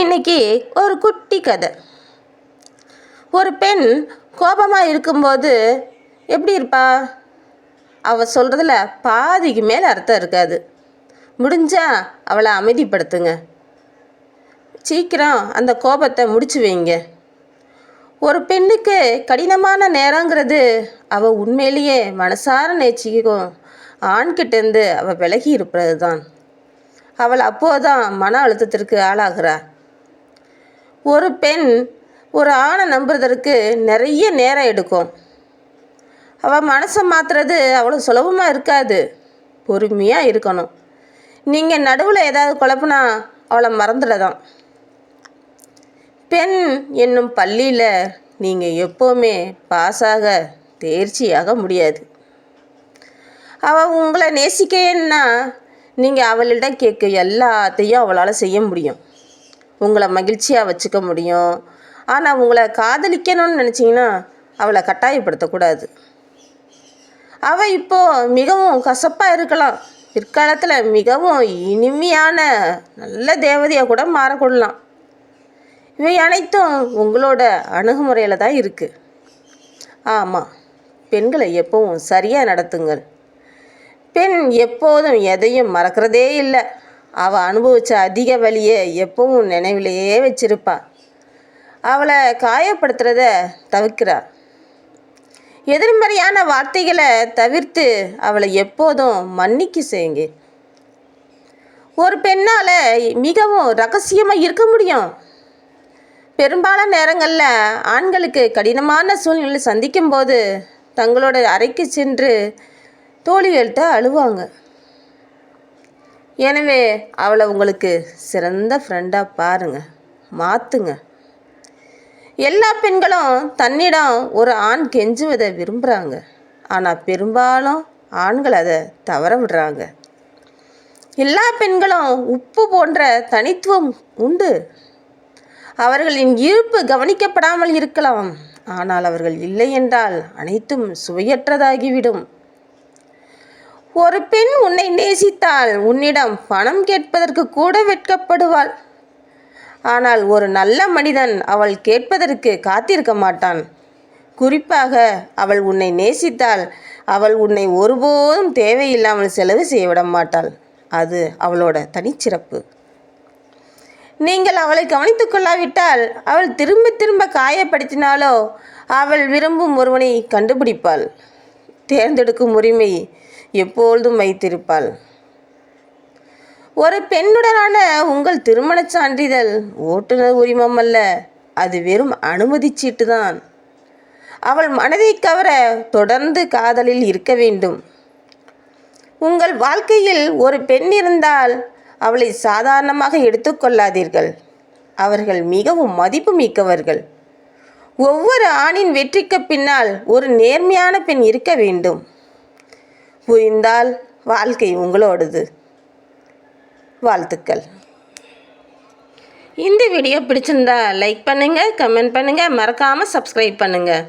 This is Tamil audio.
இன்னைக்கு ஒரு குட்டி கதை. ஒரு பெண் கோபமாக இருக்கும்போது எப்படி இருப்பா? அவள் சொல்கிறதுல பாதிக்கு மேலே அர்த்தம் இருக்காது. முடிஞ்சா அவளை அமைதிப்படுத்துங்க. சீக்கிரம் அந்த கோபத்தை முடிச்சு வைங்க. ஒரு பெண்ணுக்கு கடினமான நேரங்கிறது அவள் உண்மையிலேயே மனசார நேச்சிக்கும் ஆண்கிட்டேருந்து அவள் விலகி இருப்பது தான் அவள் அப்போதான் மன அழுத்தத்திற்கு ஆளாகிறாள் ஒரு பெண் ஒரு ஆணை நம்புறதற்கு நிறைய நேரம் எடுக்கும். அவள் மனசை மாற்றுறது அவ்வளோ சுலபமாக இருக்காது. பொறுமையாக இருக்கணும். நீங்கள் நடுவில் ஏதாவது குழப்புனா அவளை மறந்துடதான் பெண் என்னும் பள்ளியில் நீங்கள் எப்போவுமே பாஸாக தேர்ச்சியாக முடியாது. அவள் உங்களை நேசிக்கன்னா நீங்கள் அவளிடம் கேட்க எல்லாத்தையும் அவளால் செய்ய முடியும். உங்களை மகிழ்ச்சியாக வச்சுக்க முடியும். ஆனால் உங்களை காதலிக்கணும்னு நினச்சிங்கன்னா அவளை கட்டாயப்படுத்தக்கூடாது. அவள் இப்போது மிகவும் கசப்பாக இருக்கலாம். பிற்காலத்தில் மிகவும் இனிமையான நல்ல தேவதையாக கூட மாறக்கொள்ளலாம் இவை அனைத்தும் உங்களோட அணுகுமுறையில் தான் இருக்குது ஆமாம் பெண்களை எப்பவும் சரியாக நடத்துங்கள். பெண் எப்போதும் எதையும் மறக்கிறதே இல்லை. அவள் அனுபவித்த அதிக வழியை எப்பவும் நினைவிலேயே வச்சிருப்பா. அவளை காயப்படுத்துறத தவிர்க்கிறா. எதிர்மறையான வார்த்தைகளை தவிர்த்து அவளை எப்போதும் மன்னிக்க செய்யுங்க. ஒரு பெண்ணால் மிகவும் ரகசியமாக இருக்க முடியும். பெரும்பாலான நேரங்களில் ஆண்களுக்கு கடினமான சூழ்நிலை சந்திக்கும் போது தங்களோட அறைக்கு சென்று தோழிகள்கிட்ட அழுவாங்க. எனவே அவளை உங்களுக்கு சிறந்த ஃப்ரெண்டாக பாருங்க. மாற்றுங்க எல்லா பெண்களும் தன்னிடம் ஒரு ஆண் கெஞ்சுவதை விரும்புகிறாங்க ஆனால் பெரும்பாலும் ஆண்கள் அதை தவற விடுறாங்க. எல்லா பெண்களும் உப்பு போன்ற தனித்துவம் உண்டு. அவர்களின் இருப்பு கவனிக்கப்படாமல் இருக்கலாம். ஆனால் அவர்கள் இல்லை என்றால் அனைத்தும் சுவையற்றதாகிவிடும். ஒரு பெண் உன்னை நேசித்தால் உன்னிடம் பணம் கேட்பதற்கு கூட வெட்கப்படுவாள். ஆனால் ஒரு நல்ல மனிதன் அவள் கேட்பதற்கு காத்திருக்க மாட்டான். குறிப்பாக அவள் உன்னை நேசித்தால் அவள் உன்னை ஒருபோதும் தேவையில்லாமல் செலவு செய்ய விட மாட்டாள். அது அவளோட தனிச்சிறப்பு. நீங்கள் அவளை கவனித்துக் கொள்ளாவிட்டால் அவள் திரும்ப திரும்ப காயப்படுத்தினாலோ அவள் விரும்பும் ஒருவனை கண்டுபிடிப்பாள். தேர்ந்தெடுக்கும் உரிமை எப்பொழுதும் வைத்திருப்பாள். ஒரு பெண்ணுடனான உங்கள் திருமணச் சான்றிதழ் ஓட்டுநர் உரிமம் அல்ல அது வெறும் அனுமதி சீட்டு தான் அவள் மனதை கவர தொடர்ந்து காதலில் இருக்க வேண்டும். உங்கள் வாழ்க்கையில் ஒரு பெண் இருந்தால் அவளை சாதாரணமாக எடுத்துக்கொள்ளாதீர்கள் அவர்கள் மிகவும் மதிப்பு மிக்கவர்கள். ஒவ்வொரு ஆணின் வெற்றிக்கு பின்னால் ஒரு நேர்மையான பெண் இருக்க வேண்டும். புரிந்தால் வாழ்க்கை உங்களோடது. வாழ்த்துக்கள். இந்த வீடியோ பிடிச்சிருந்தா லைக் பண்ணுங்கள் கமெண்ட் பண்ணுங்கள் மறக்காமல் சப்ஸ்கிரைப் பண்ணுங்கள்